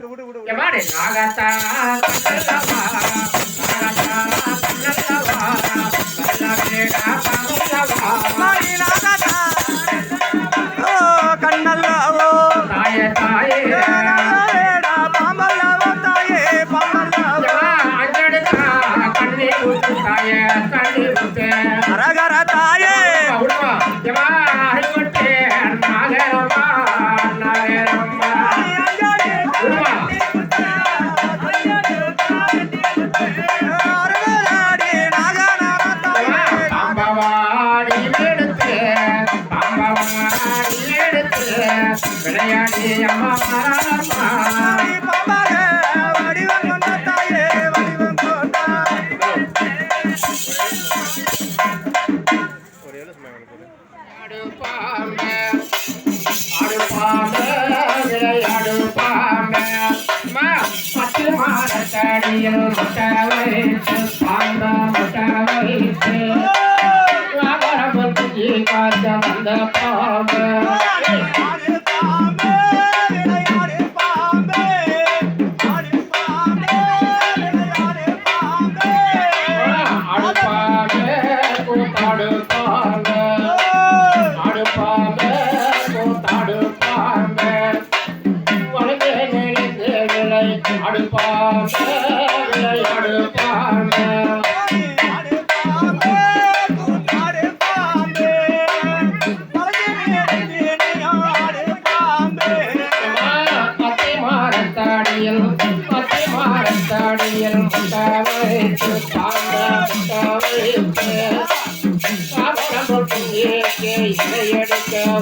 அரகர மாடத்தடியில் முட்டை வைத்து பாம்ப முட்டை வைத்து வியாபாரம் காத்த வந்த பாம்பு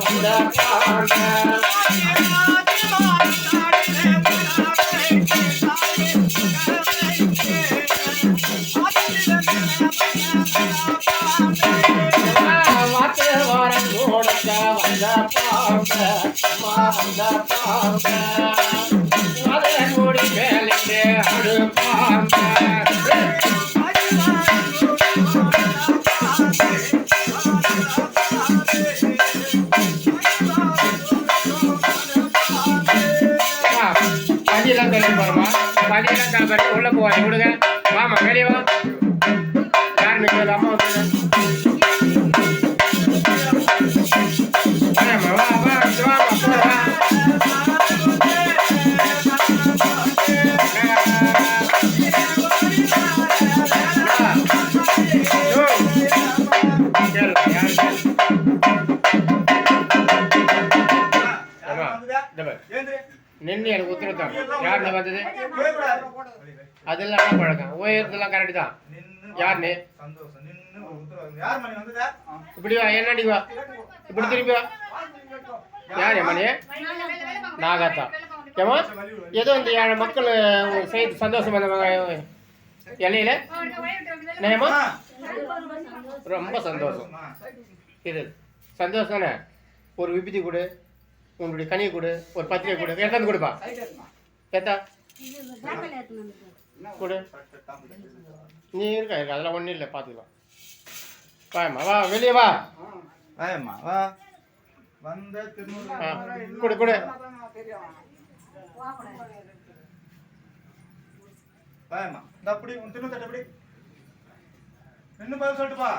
பாங்க வாத்து வந்த பாங்க மதுரை வந்த பாங்க விடுங்க வாமா வெளியே வா யார் நிற்கிறது அம்மா வந்து நின்று எனக்கு உத்தரவுத்தான் யாருன்னு வந்தது அதெல்லாம் பழக்கம். உயரத்துலாம் கரெக்ட் தான். யாருன்னு? இப்படி வா என்னடி வா. இப்படி திரும்பி வா. யார் மணி நாகாத்தா. ஏமா ஏதோ இந்த ஏழை மக்கள் செய்து சந்தோஷம் வந்தவங்க இலையில நேமா ரொம்ப சந்தோஷம். இது சந்தோஷம் தானே? ஒரு விபத்தி கொடு. உன்னுடைய கனியை கொடு ஒரு பத்திரிகை கொடு. எடுத்தாந்து கொடுப்பா. ஏத்தா கொடு. நீ இருக்கா அதெல்லாம் ஒன்றும் இல்லை பார்த்துக்கலாம் வாம்மா வா வெளியே வா. வாயம்மா வா. வந்த கொடு கொடு. வாயம்மா இந்த அப்படி உன் திருநூறு தட்டு அப்படி நின்னு பதில் சொல்லிட்டுப்பா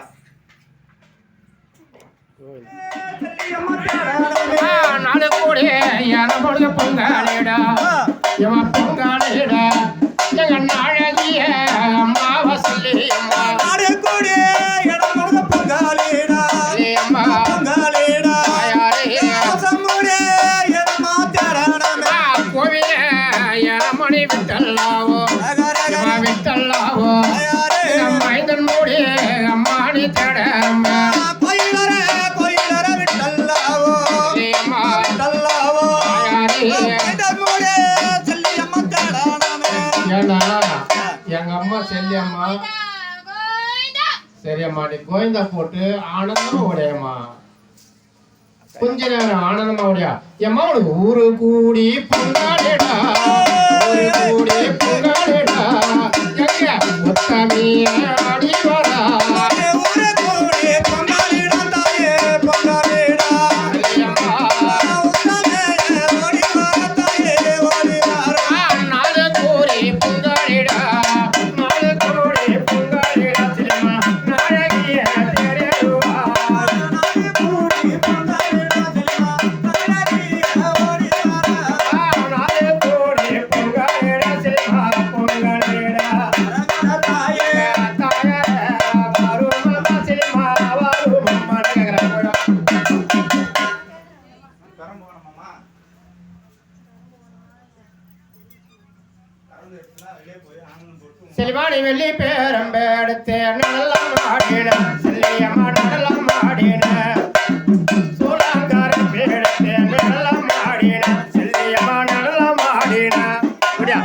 நாலு கோடி இரநூறு பொங்காலிடா இவன் பொங்காலிடா எங்க நாழகிய அம்மாவை சொல்லியம்மா ஆடக்கூடிய இடம் முழுக்க பொங்காலிடா சொல்லியம்மா பொங்காலிடா தாயாரே கோவில விட்டல்லாவோ விட்டல்லாவோ மைந்தன் மூடி அம்மாடி சரியம்மா நீ கோயந்தா போட்டு ஆனந்தமா உடையம்மா. கொஞ்ச நேரம் ஆனந்தமா உடையா. எம்மா உனக்கு ஊரு கூடி பொங்காடா ஊரு கூடி பொங்கா வெள்ளி பேரம்ப நல்லா நடலாம் ஆடின செல்லியம்மா நடலாம் ஆடின ஆடின செல்லியம்மா ஆடின அப்படியா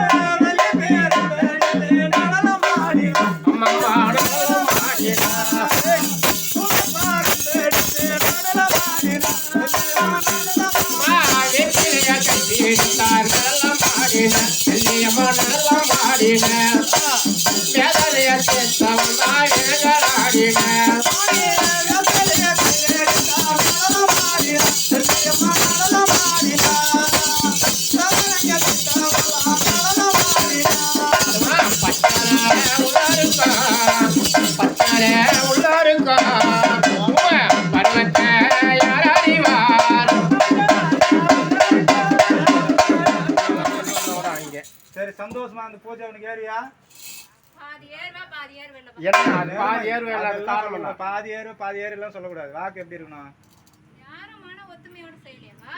சரி சந்தோஷமா அந்த பூஜை அவனுக்கு ஏறியா? பாதி ஏறு பாதி ஏறு சொல்லக்கூடாது. எல்லாம் வாக்கு எப்படி இருக்கணும்?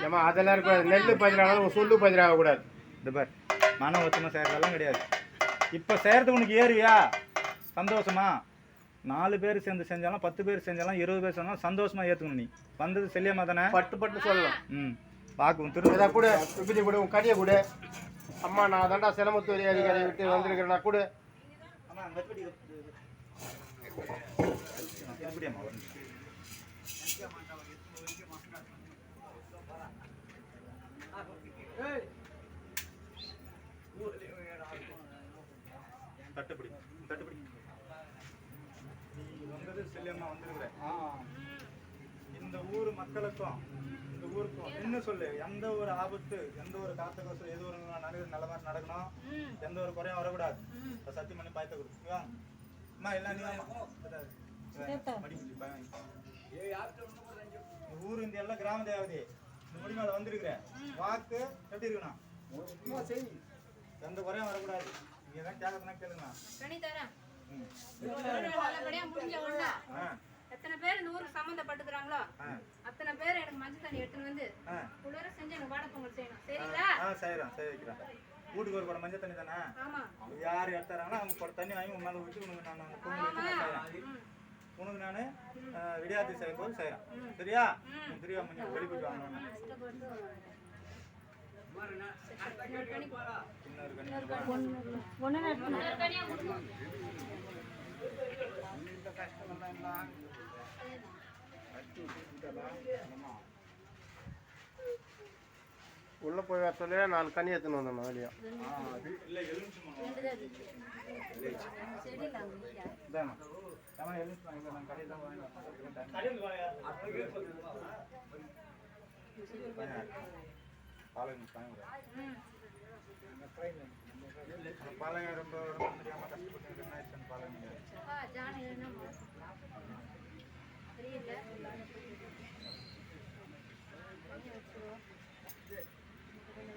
ஏமா அதெல்லாம் இருக்கக்கூடாது நெல்லு பதினாலும் சொல்லு பதினாக கூடாது இந்த பார். மன ஒத்துமை செய்யறதெல்லாம் கிடையாது. இப்போ செய்யறதுக்கு உனக்கு ஏறுவியா சந்தோஷமா? நாலு பேர் சேர்ந்து செஞ்சாலும் பத்து பேர் செஞ்சாலும் இருபது பேர் செஞ்சாலும் சந்தோஷமா ஏத்துக்கணும் நீ. வந்தது செல்லியம்மா தானே? பட்டு பட்டு சொல்லலாம். ம். உன் திரும்ப கூட கூட உன் கடியை கொடு. அம்மா நான் தாண்டா சிரமத்துறை அதிகாரி விட்டு வந்திருக்கிறேன் நான் கொடு. தட்டுப்பிடி தட்டுப்பிடி. நீ வந்தது செல்லியம்மா வந்திருக்கிற. இந்த ஊர் மக்களுக்கும் இந்த ஊருக்கும் என்ன சொல்லு. எந்த ஒரு ஆபத்து எந்த ஒரு காத்த கோசம் எது ஒரு நடக்குது நல்ல மாதிரி நடக்கணும். எந்த ஒரு குறையும் வரக்கூடாது. சத்தியம் பண்ணி பாய்த்த கொடு. நீ வாங்க அம்மா எல்லாம் நீ ஊர் இந்த எல்லாம் கிராம தேவதை இந்த முடி மேல வந்திருக்கிற. வாக்கு எப்படி இருக்கணும்? எந்த குறையும் வரக்கூடாது. நீங்க எதாவது கேட்கறதுனா கேளுங்க கனி தரேன். ம். ஒரு நல்லபடியா முடிஞ்ச ஆ. எத்தனை பேர் இந்த ஊருக்கு சம்மந்தப்பட்டுக்கிறாங்களோ? ஆ. அத்தனை பேர் எனக்கு மஞ்சள் தண்ணி எடுத்துன்னு வந்து ஆ. குளிர செஞ்சு எனக்கு வாடை பொங்கல் செய்யணும். சரிங்களா? ஆ செய்கிறேன் செய்ய வைக்கிறேன். வீட்டுக்கு ஒரு குடம் மஞ்சள் தண்ணி தானே? ஆமா. யார் எடுத்தாராங்களோ அவங்க குடம் தண்ணி வாங்கி உன் மேலே ஊற்றி உனக்கு நான் உனக்கு நான் விடியாத்தி செய்யும் போது செய்கிறேன் சரியா? தெரியா மஞ்சள் வெளி போயிட்டு வாங்கணும் கஷ்டப்பட்டு உள்ள போய் வர சொல்லி நாலு கனி எடுத்துன்னு வந்தோம் வெளியே. இல்லை எலுமிச்சம்பழம் செடியில அவங்க இல்லையா? இதாம்மா ஏமா எலுமிச்சம்பழம் இல்லை நான் கடையில் தான் வாங்கினேன் பாலங்க பாருங்க ம். பாலங்க ரொம்ப ரொம்ப முடியாமல் கஷ்டப்பட்டு என்ன ஆயிடுச்சுன்னு பாலங்க அப்பா, ஜானி என்னம்மா? தெரியல. கனி வச்சுருவோம். கொஞ்சம்